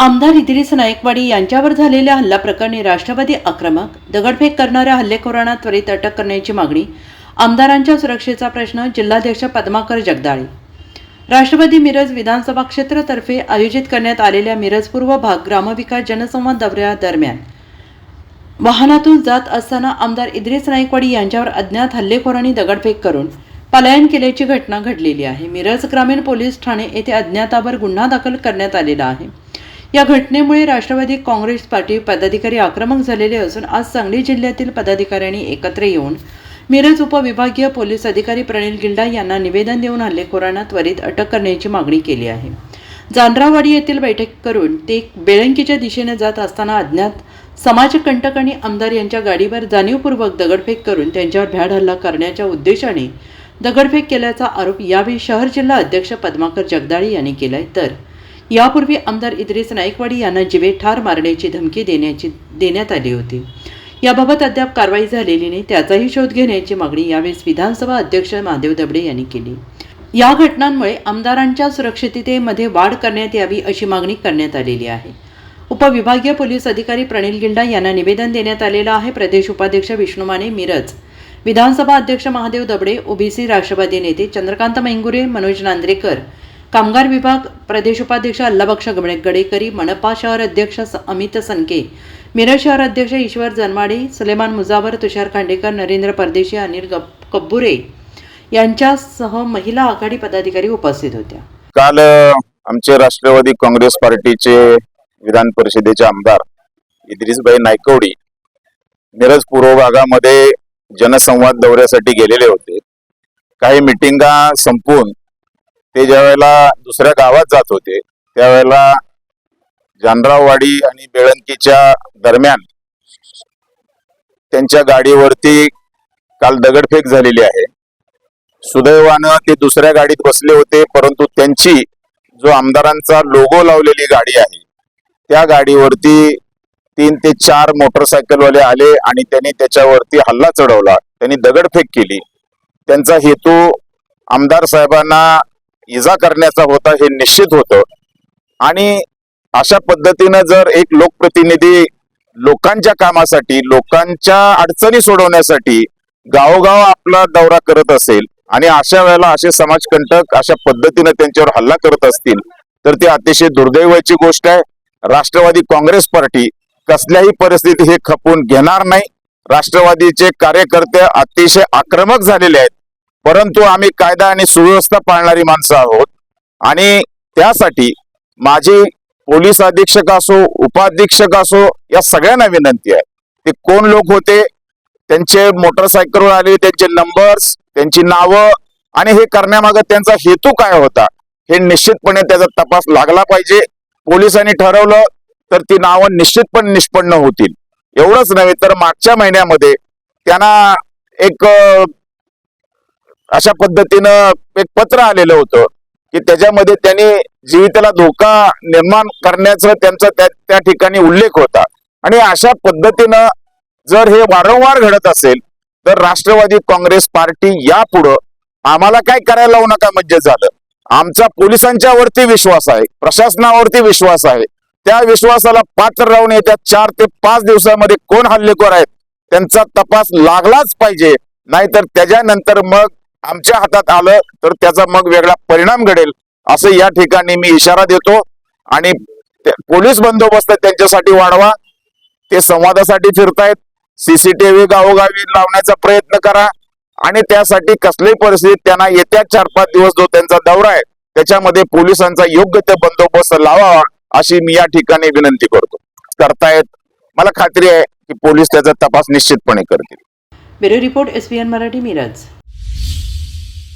आमदार इद्रिस नायकवाडी यांच्यावर झालेल्या हल्ला प्रकरणी राष्ट्रवादी आक्रमक दगडफेक करणाऱ्या हल्लेखोरांना त्वरित अटक करण्याची मागणी आमदारांच्या सुरक्षेचा प्रश्न जिल्हाध्यक्ष पद्माकर जगदाळे. राष्ट्रवादी मिरज विधानसभा क्षेत्रातर्फे आयोजित करण्यात आलेल्या मिरज पूर्व भाग ग्रामविकास जनसंवाद दौऱ्यादरम्यान वाहनातून जात असताना आमदार इद्रिस नाईकवाडी यांच्यावर अज्ञात हल्लेखोरांनी दगडफेक करून पलायन केल्याची घटना घडलेली आहे. मिरज ग्रामीण पोलीस ठाणे येथे अज्ञातावर गुन्हा दाखल करण्यात आलेला आहे. या घटनेमुळे राष्ट्रवादी काँग्रेस पार्टी पदाधिकारी आक्रमक झालेले असून आज सांगली जिल्ह्यातील पदाधिकाऱ्यांनी एकत्र येऊन मिरज उपविभागीय पोलीस अधिकारी प्रणील गिल्डा यांना निवेदन देऊन हल्लेखोरांना त्वरित अटक करण्याची मागणी केली आहे. जानरावाडी येथील बैठक करून ते बेळंकीच्या दिशेने जात असताना अज्ञात समाजकंटक आणि आमदार यांच्या गाडीवर जाणीवपूर्वक दगडफेक करून त्यांच्यावर भ्याड हल्ला करण्याच्या उद्देशाने दगडफेक केल्याचा आरोप यावेळी शहर जिल्हा अध्यक्ष पद्माकर जगदाळे यांनी केलाय. तर यापूर्वी आमदार इद्रिस नाईकवाडी यांना जिवे ठार मारण्याची धमकी देण्याची देण्यात आली होती. याबाबत अद्याप कारवाई झालेली नाही त्याचाही शोध घेण्याची मागणी यावेळेस विधानसभा अध्यक्ष महादेव दबडे यांनी केली. या घटनांमुळे आमदारांच्या सुरक्षिततेमध्ये वाढ करण्यात यावी अशी मागणी करण्यात आलेली आहे. उपविभागीय पोलीस अधिकारी प्रणील गिल्डा यांना निवेदन देण्यात आलेलं आहे. प्रदेश उपाध्यक्ष विष्णू माने मिरज विधानसभा अध्यक्ष महादेव दबडे ओबीसी राष्ट्रवादी नेते चंद्रकांत मेंगुरे मनोज नांद्रेकर कामगार विभाग प्रदेश उपाध्यक्ष अल्लाबक्ष गमणे गडेकरी मनपा शहर अध्यक्ष अमित सनके मिरज शहर अध्यक्ष ईश्वर जनमाडे सुलेमान मुजावर तुषार खांडेकर नरेंद्र परदेशी अनिल कब्बुरे यांच्यासह महिला आघाडी पदाधिकारी उपस्थित होत्या. काल आमचे राष्ट्रवादी काँग्रेस पार्टीचे विधान परिषदेचे आमदार इद्रिसबाई नायकवडी मिरज पूर्व भागामध्ये जनसंवाद दौऱ्यासाठी गेलेले होते. काही मिटिंगा संपून ते ज्यावेळेला दुसऱ्या गावात जात होते त्यावेळेला जानराववाडी आणि बेळंकीच्या दरम्यान त्यांच्या गाडीवरती काल दगडफेक झालेली आहे. सुदैवानं ते दुसऱ्या गाडीत बसले होते परंतु त्यांची जो आमदारांचा लोगो लावलेली गाडी आहे त्या गाडीवरती तीन ते चार मोटरसायकलवाले आले आणि त्यांनी त्याच्यावरती हल्ला चढवला. त्यांनी दगडफेक केली. त्यांचा हेतू आमदार साहेबांना इजा करण्याचा होता हे निश्चित होतं. आणि अशा पद्धतीनं जर एक लोकप्रतिनिधी लोकांच्या कामासाठी लोकांच्या अडचणी सोडवण्यासाठी गावोगाव आपला दौरा करत असेल आणि अशा वेळेला असे समाजकंटक अशा पद्धतीने त्यांच्यावर हल्ला करत असतील तर ती अतिशय दुर्दैवाची गोष्ट आहे. राष्ट्रवादी काँग्रेस पार्टी कसल्याही परिस्थितीत हे खपून घेणार नाही. राष्ट्रवादीचे कार्यकर्ते अतिशय आक्रमक झालेले आहेत. परंतु आम्ही कायदा आणि सुव्यवस्था पाळणारी माणसं आहोत. आणि त्यासाठी माझी पोलीस अधीक्षक असो उपाधीक्षक असो या सगळ्यांना विनंती आहे. ते कोण लोक होते त्यांचे मोटरसायकलवर आले त्यांचे नंबर्स त्यांची नावं आणि हे करण्यामागे त्यांचा हेतू काय होता हे निश्चितपणे त्याचा तपास लागला पाहिजे. पोलिसांनी ठरवलं तर ती नावं निश्चितपणे निष्पन्न होतील. एवढंच नव्हे तर मागच्या महिन्यामध्ये त्यांना एक अशा पद्धतीनं एक पत्र आलेलं होतं की त्याच्यामध्ये त्यांनी जीवितला धोका निर्माण करण्याचं त्यांचा त्या त्या ठिकाणी उल्लेख होता. आणि अशा पद्धतीनं जर हे वारंवार घडत असेल तर राष्ट्रवादी काँग्रेस पार्टी यापुढं आम्हाला काय करायला लावू नका म्हणजे झालं. आमचा पोलिसांच्या वरती विश्वास आहे प्रशासनावरती विश्वास आहे. त्या विश्वासाला पात्र राहून येत्या चार ते पाच दिवसामध्ये कोण हल्लेखोर आहेत त्यांचा तपास लागलाच पाहिजे. नाहीतर त्याच्यानंतर मग आमच्या हातात आलं तर त्याचा मग वेगळा परिणाम घडेल असं या ठिकाणी मी इशारा देतो. आणि पोलीस बंदोबस्त त्यांच्यासाठी वाढवा ते संवादासाठी फिरतायत. सीसीटीव्ही गावोगावी लावण्याचा प्रयत्न करा. आणि त्यासाठी कसलीही परिस्थितीत त्यांना येत्या चार पाच दिवस जो त्यांचा दौरा आहे त्याच्यामध्ये पोलिसांचा योग्य ते बंदोबस्त लावावा अशी मी या ठिकाणी विनंती करतो. करतायत. मला खात्री आहे की पोलीस त्याचा तपास निश्चितपणे करतील. Bureau report S Marathi Miraj.